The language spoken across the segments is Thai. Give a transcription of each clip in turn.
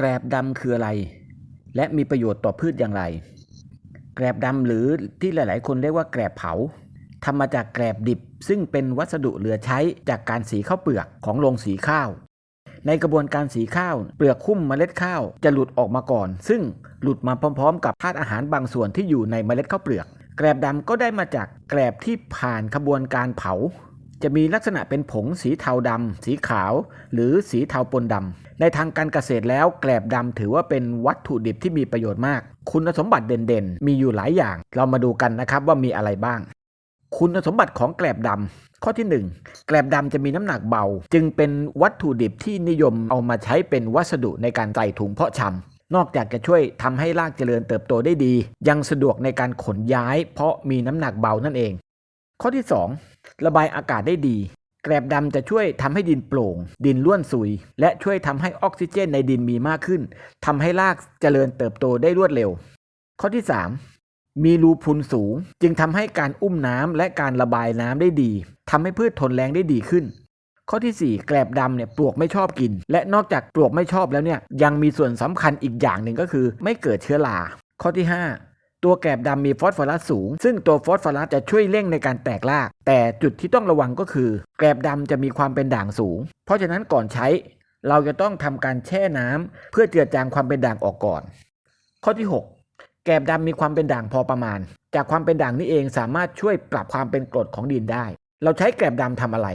แกรบดำคืออะไร และมีประโยชน์ต่อพืชอย่างไร แกรบดำหรือที่หลาย ๆ คนเรียกว่าแกรบเผาทำมาจากแกรบดิบ ซึ่งเป็นวัสดุเหลือใช้จากการสีข้าวเปลือกของโรงสีข้าว ในกระบวนการสีข้าว เปลือกคุ้มเมล็ดข้าวจะหลุดออกมาก่อน ซึ่งหลุดมาพร้อม ๆ กับธาตุอาหารบางส่วนที่อยู่ในเมล็ดข้าวเปลือก แกรบดำก็ได้มาจากแกรบที่ผ่านกระบวนการเผา จะมีลักษณะเป็นผงสีเทาดำ สีขาว หรือสีเทาปนดำ ในทางการเกษตรแล้วแกลบดำถือว่าเป็นวัตถุดิบที่มีประโยชน์มาก คุณสมบัติเด่นๆ มีอยู่หลายอย่าง เรามาดูกันนะครับว่ามีอะไรบ้าง คุณสมบัติของแกลบดำ ข้อที่ 1 แกลบดำจะมีน้ำหนักเบา จึงเป็นวัตถุดิบที่นิยมเอามาใช้เป็นวัสดุในการใส่ถุงเพาะชำนอกจากจะช่วยทำให้รากเจริญเติบโตได้ดี ยังสะดวกในการขนย้าย เพราะมีน้ำหนักเบานั่นเอง ข้อที่ 2 ระบายอากาศได้ดี แกลบดำจะช่วยทำให้ดินโปร่ง ดินร่วนซุย และช่วยทำให้ออกซิเจนในดินมีมากขึ้นทำให้รากเจริญเติบโตได้รวดเร็ว ข้อที่ 3 มีรูพุนสูง จึงทำให้การอุ้มน้ำและการระบายน้ำได้ดีทำให้พืชทนแรงได้ดีขึ้นข้อที่ 4 แกลบดำเนี่ยปลวกไม่ชอบกิน และนอกจากปลวกไม่ชอบแล้วเนี่ยยังมีส่วนสำคัญอีกอย่างหนึ่งก็คือ ไม่เกิดเชื้อราข้อที่ 5 ตัวแกลบดำมีฟอสฟอรัสสูง ซึ่งตัวฟอสฟอรัสจะช่วยเร่งในการแตกราก แต่จุดที่ต้องระวังก็คือ แกลบดำจะมีความเป็นด่างสูง เพราะฉะนั้นก่อนใช้ เราจะต้องทำการแช่น้ำเพื่อเจือจางความเป็นด่างออกก่อน ข้อที่ 6 แกลบดำมีความเป็นด่างพอประมาณ จากความเป็นด่างนี้เองสามารถช่วยปรับความเป็นกรดของดินได้ เราใช้แกลบดำทำอะไร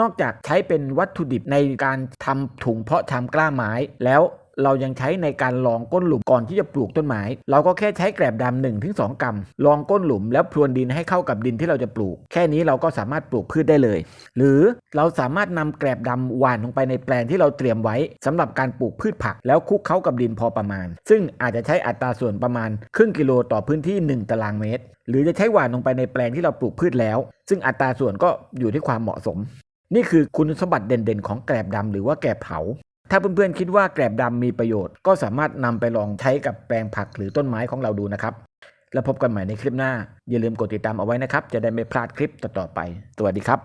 นอกจากใช้เป็นวัตถุดิบในการทำถุงเพาะชำกล้าไม้แล้ว เรายังใช้ในการลองก้นหลุมก่อนที่จะปลูกต้นไม้เราก็แค่ใช้แกลบดำหนึ่งถึงสองกรัมลองก้นหลุมแล้วพรวนดินให้เข้ากับดินที่เราจะปลูก แค่นี้เราก็สามารถปลูกพืชได้เลย หรือเราสามารถนำแกลบดำหว่านลงไปในแปลงที่เราเตรียมไว้สำหรับการปลูกพืชผัก แล้วคลุกเข้ากับดินพอประมาณ ซึ่งอาจจะใช้อัตราส่วนประมาณครึ่งกิโลต่อพื้นที่ 1 ตารางเมตร หรือจะใช้หว่านลงไปในแปลงที่เราปลูกพืชแล้ว ซึ่งอัตราส่วนก็อยู่ที่ความเหมาะสม นี่คือคุณสมบัติเด่นๆ ของแกลบดำหรือว่าแกลบเผา ถ้าเพื่อนๆคิดว่าแกลบดำมีประโยชน์ ก็สามารถนำไปลองใช้กับแปลงผักหรือต้นไม้ของเราดูนะครับ แล้วพบกันใหม่ในคลิปหน้า อย่าลืมกดติดตามเอาไว้นะครับ จะได้ไม่พลาดคลิปต่อๆไป สวัสดีครับ